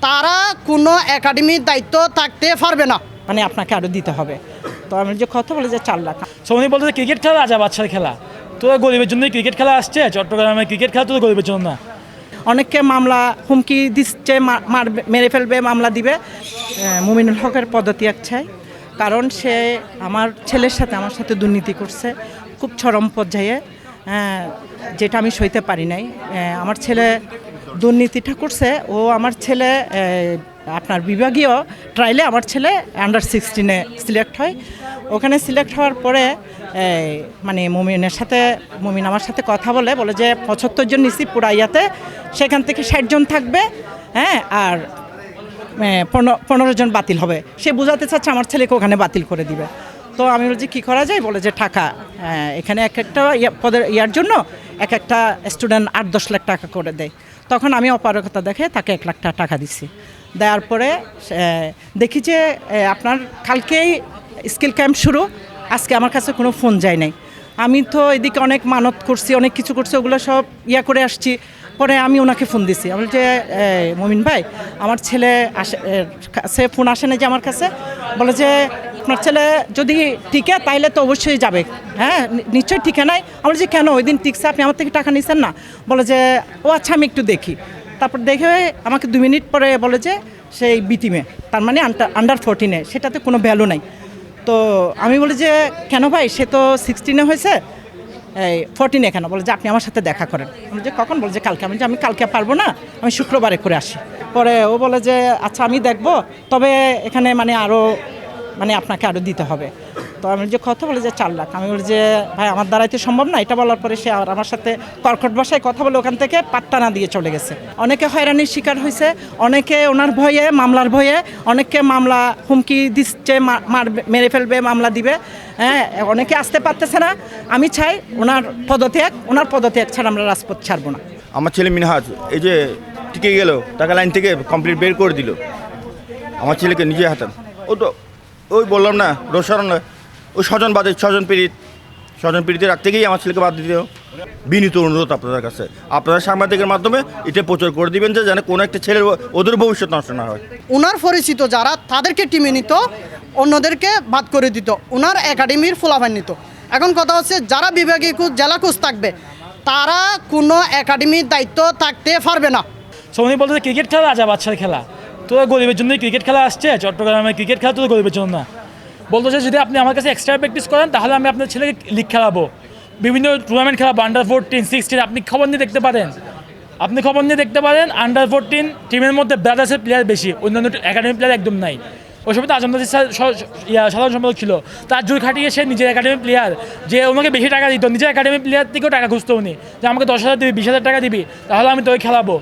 তারা কোনো একাডেমির দায়িত্ব থাকতে পারবে না। মানে আপনাকে আরও দিতে হবে। তো আমি যে কথা বলে যে চার লাখ। সৌনি বলতে ক্রিকেট খেলা রাজা বাচ্চার খেলা। তো গরিবের জন্যই ক্রিকেট খেলা আসছে চট্টগ্রামে ক্রিকেট খেলা তো গরিবের জন্য না। অনেককে মামলা হুমকি দিচ্ছে মা- মার মেরে ফেলবে মামলা দিবে। মুমিনুল হকের পদত্যাগ চাই। কারণ সে আমার ছেলের সাথে আমার সাথে দুর্নীতি করছে খুব চরম পর্যায়ে। যেটা আমি সইতে পারি নাই। আমার ছেলে দুর্নীতিটা করছে। ও আমার ছেলে আপনার বিভাগীয় ট্রায়ালে আমার ছেলে আন্ডার সিক্সটিনে সিলেক্ট হয়। ওখানে সিলেক্ট হওয়ার পরে মানে মুমিনের সাথে, মুমিন আমার সাথে কথা বলে বলে যে পঁচাত্তর জন নিছি পুরাইয়াতে, সেখান থেকে ষাট জন থাকবে হ্যাঁ আর পনেরো জন বাতিল হবে। সে বোঝাতে চাচ্ছে আমার ছেলেকে ওখানে বাতিল করে দিবে। তো আমি বলছি কী করা যায়? বলে যে টাকা। হ্যাঁ, এখানে এক একটা পদের ইয়ার জন্য এক একটা স্টুডেন্ট আট দশ লাখ টাকা করে দেয়। তখন আমি অপারগতা দেখে তাকে এক লাখ টাকা দিছি। দেওয়ার পরে দেখি যে আপনার কালকেই স্কিল ক্যাম্প শুরু। আজকে আমার কাছে কোনো ফোন যায় নাই। আমি তো এদিকে অনেক মানত করছি অনেক কিছু করছি ওগুলো সব ইয়া করে আসছি। পরে আমি ওনাকে ফোন দিছি। আমি যে মমিন ভাই আমার ছেলে আসে কাছে ফোন আসে না যে আমার কাছে? বলে যে আপনার ছেলে যদি টিকে, তাইলে তো অবশ্যই যাবে। হ্যাঁ নিশ্চয়ই টিকে নাই। আমরা যে কেন ওই দিন টিকছে? আপনি আমার থেকে টাকা নিছেন না? বলে যে, ও আচ্ছা আমি একটু দেখি। তারপর দেখে আমাকে দু মিনিট পরে বলে যে, সেই বিটিমে তার মানে আন্ডার ফোরটিনে সেটাতে কোনো ভ্যালু নাই। তো আমি বলি যে, কেন ভাই? সে তো সিক্সটিনে হয়েছে। এই ফোরটিনে কেন? বলে যে, আপনি আমার সাথে দেখা করেন। আমি যে, কখন? বলে যে, কালকে। আমি যে, আমি কালকে পারব না। আমি শুক্রবারে করে আসি। পরে ও বলে যে আচ্ছা আমি দেখব। তবে এখানে মানে আরও মানে আপনাকে আরও দিতে হবে। তো আমি যে, কথা বলে যে চার লাখ আমি বলি যে, ভাই, আমার দ্বারাই তো সম্ভব না। এটা বলার পরে সে আর আমার সাথে কর্কট ভাষায় কথা বলে ওখান থেকে পাত্তা না দিয়ে চলে গেছে। অনেকে হয়রানির শিকার হয়েছে, অনেকে ওনার ভয়ে, মামলার ভয়ে, অনেককে মামলা হুমকি দিচ্ছে মার, মেরে ফেলবে, মামলা দিবে। হ্যাঁ অনেকে আসতে পারতেছে না। আমি চাই ওনার পদত্যাগ ওনার পদত্যাগ ছাড়া আমরা রাজপথ ছাড়বো না। আমার ছেলে মিনহাজ, এই যে টিকে গেল টাকা লাইন থেকে কমপ্লিট বের করে দিল। আমার ছেলেকে নিজে হাতান ও তো ওই বললাম না রোশন ওই স্বজন বাদে স্বজন পীড়িত স্বজন পীড়িতে রাখতে গিয়ে আমার ছেলেকে বাদ দিতে বিনীত অনুরোধ আপনাদের কাছে। আপনারা সাংবাদিকের মাধ্যমে এটা প্রচার করে দিবেন যে যেন কোনো একটা ছেলের ওদের ভবিষ্যৎ নষ্ট না হয়। ওনার পরিচিত যারা তাদেরকে টিমে নিত অন্যদেরকে বাদ করে দিত। ওনার একাডেমির ফলাফল নিত। এখন কথা হচ্ছে যারা বিভাগীয় কোচ জেলা কোচ থাকবে তারা কোনো একাডেমির দায়িত্ব থাকতে পারবে না। সৌনি বলতে ক্রিকেট খেলা রাজা বাচ্চার খেলা। তো গরিবের জন্যই ক্রিকেট খেলা আসছে। চট্টগ্রামে ক্রিকেট খেলা তো গরিবের জন্য না। বলতো যে, যদি আপনি আমার কাছে এক্সট্রা প্র্যাকটিস করেন, তাহলে আমি আপনার ছেলেকে লিগ খেলাবো। বিভিন্ন টুর্নামেন্ট খেলাবো আন্ডার ফোরটিন সিক্সটিন আপনি খবর নিয়ে দেখতে পারেন। আপনি খবর নিয়ে দেখতে পারেন আন্ডার ফোরটিন টিমের মধ্যে ব্রাদার্সের প্লেয়ার বেশি। অন্যান্য একাডেমি প্লেয়ার একদম নাই। ওই সময় তো আজম স্যার ইয়া, সাধারণ সম্পাদক ছিল। তার জোর খাটিয়ে সে নিজের একাডেমি প্লেয়ার যে ওনাকে বেশি টাকা দিত, নিজের একাডেমি প্লেয়ার থেকেও টাকা খুঁজতো উনি। যে, আমাকে দশ হাজার দিবি, বিশ হাজার টাকা দিবি, তাহলে আমি তোকে খেলাবো।